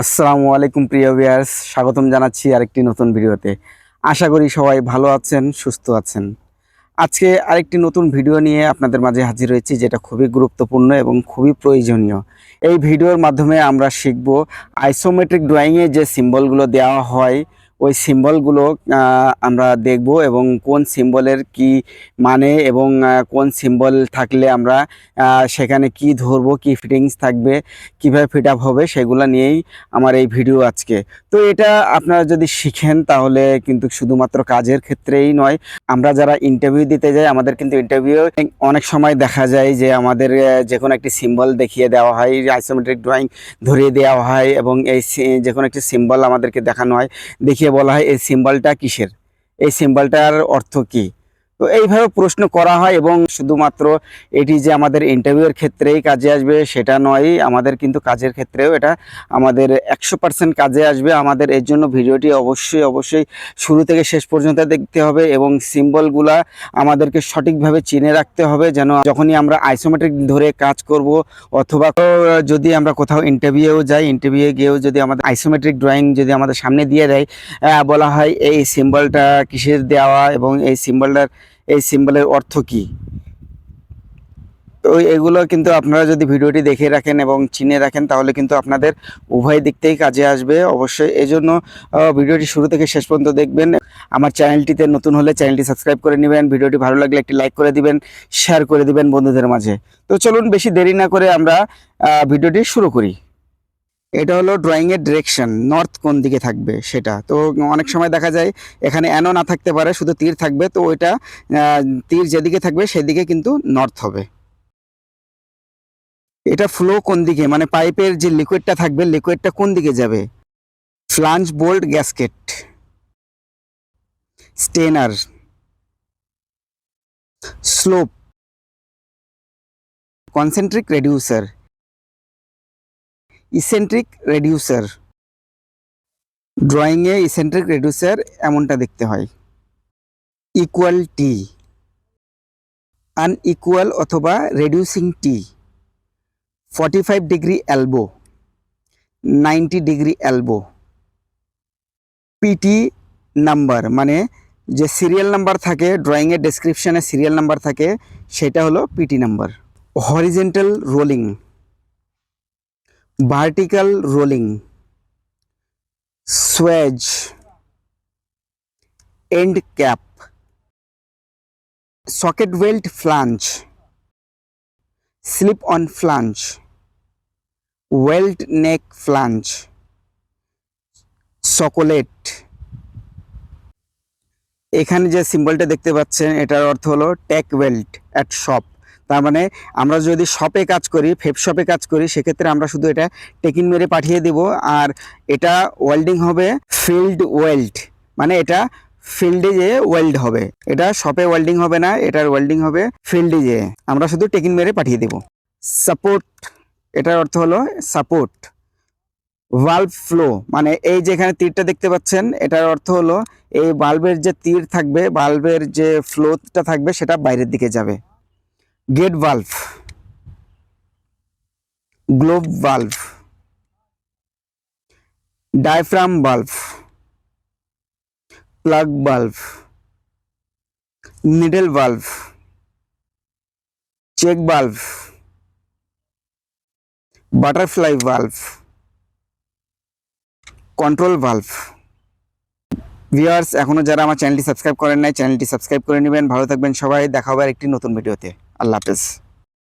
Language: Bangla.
আসসালামু আলাইকুম প্রিয় ভিউয়ার্স, স্বাগতম জানাচ্ছি আরেকটি নতুন ভিডিওতে। আশা করি সবাই ভালো আছেন, সুস্থ আছেন। আজকে আরেকটি নতুন ভিডিও নিয়ে আপনাদের মাঝে হাজির হয়েছি, যেটা খুবই গুরুত্বপূর্ণ এবং খুবই প্রয়োজনীয়। এই ভিডিওর মাধ্যমে আমরা শিখব আইসোমেট্রিক ড্রয়িংয়ে যে সিম্বলগুলো দেওয়া হয় ওই সিম্বলগুলো আমরা দেখব এবং কোন সিম্বলের কি মানে এবং কোন সিম্বল থাকলে আমরা সেখানে কি ধরবো, কি ফিটিংস থাকবে, কীভাবে ফিট আপ হবে সেগুলো নিয়েই আমার এই ভিডিও আজকে। তো এটা আপনারা যদি শিখেন তাহলে কিন্তু শুধুমাত্র কাজের ক্ষেত্রেই নয়, আমরা যারা ইন্টারভিউ দিতে যাই, আমাদের কিন্তু ইন্টারভিউ অনেক সময় দেখা যায় যে আমাদের যে কোনো একটি সিম্বল দেখিয়ে দেওয়া হয় আইসোমেট্রিক ড্রয়িং ধরিয়ে দেওয়া হয় এবং এই যে কোনো একটি সিম্বল আমাদেরকে দেখানো হয়, দেখিয়ে বলা হয় এই সিম্বলটা কিসের? এই সিম্বলটার অর্থ কি? তো এইভাবে প্রশ্ন করা হয় এবং শুধুমাত্র এটি যে আমাদের ইন্টারভিউয়ের ক্ষেত্রেই কাজে আসবে সেটা নয়, আমাদের কিন্তু কাজের ক্ষেত্রেও এটা আমাদের একশো পার্সেন্ট কাজে আসবে। আমাদের এর জন্য ভিডিওটি অবশ্যই অবশ্যই শুরু থেকে শেষ পর্যন্ত দেখতে হবে এবং সিম্বলগুলা আমাদেরকে সঠিকভাবে চিনে রাখতে হবে যেন যখনই আমরা আইসোমেট্রিক ধরে কাজ করব অথবা যদি আমরা কোথাও ইন্টারভিউও যাই ইন্টারভিউ গিয়েও যদি আমাদের আইসোমেট্রিক ড্রয়িং যদি আমাদের সামনে দিয়ে দেয় বলা হয় এই সিম্বলটা কিসের দেওয়া এবং এই সিম্বলটার এই সিম্বলের অর্থ কী? তো এগুলো কিন্তু আপনারা যদি ভিডিওটি দেখে রাখেন এবং চিনে রাখেন, তাহলে কিন্তু আপনাদের উভয় দিক থেকেই কাজে আসবে। অবশ্যই এই জন্য ভিডিওটি শুরু থেকে শেষ পর্যন্ত দেখবেন। আমার চ্যানেলটিতে নতুন হলে চ্যানেলটি সাবস্ক্রাইব করে নেবেন। ভিডিওটি ভালো লাগলে একটি লাইক করে দিবেন, শেয়ার করে দিবেন বন্ধুদের মাঝে। তো চলুন, বেশি দেরি না করে আমরা ভিডিওটি শুরু করি। এটা হলো ড্রয়িং এর ডিরেকশন নর্থ কোন দিকে থাকবে সেটা। তো অনেক সময় দেখা যায় এখানে অ্যানো না থাকতে পারে শুধু তীর থাকবে তো ওইটা তীর যেদিকে থাকবে সেদিকে কিন্তু নর্থ হবে। এটা ফ্লো কোন দিকে? মানে পাইপের যে লিকুইডটা থাকবে লিকুইডটা কোন দিকে যাবে? Flange bolt gasket strainer slope concentric reducer eccentric reducer ড্রয়িংয়ে eccentric reducer এমনটা দেখতে হয়। ইকুয়াল টি আনইকুয়াল অথবা reducing T 45 degree elbow ninety degree elbow PT number মানে যে সিরিয়াল নাম্বার থাকে ড্রয়িংয়ের ডেসক্রিপশনে সিরিয়াল নাম্বার থাকে, সেটা হলো PT number horizontal rolling vertical rolling swage end cap socket weld flange slip on flange weld neck flange chocolate এখানে যে সিম্বলটা দেখতে পাচ্ছেন, এটার অর্থ হলো টেক ওয়েল্ট অ্যাট শপ তার মানে আমরা যদি শপে কাজ করি ফেপ শপে কাজ করি, সেক্ষেত্রে আমরা শুধু এটা টেকিন মেরে পাঠিয়ে দিব। আর এটা ওয়েল্ডিং হবে ফিল্ড ওয়েল্ড মানে এটা ফিল্ডে যে ওয়েল্ড হবে। এটা শপে ওয়েল্ডিং হবে না, এটার ওয়েল্ডিং হবে ফিল্ডে যে আমরা শুধু টেকিন মেরে পাঠিয়ে দেব। সাপোর্ট এটার অর্থ হলো সাপোর্ট ভালভ ফ্লো মানে এই যে এখানে তীরটা দেখতে পাচ্ছেন, এটার অর্থ হলো এই বাল্বের যে তীর থাকবে বাল্বের যে ফ্লোটা থাকবে, সেটা বাইরের দিকে যাবে। Gate valve globe valve diaphragm valve plug valve needle valve check valve butterfly valve control valve viewers এখনও যারা আমার চ্যানেলটি সাবস্ক্রাইব করেন নাই চ্যানেলটি সাবস্ক্রাইব করে নেবেন। ভালো থাকবেন সবাই। দেখা হবে একটি নতুন ভিডিওতে আল্লাহ হাফেজ।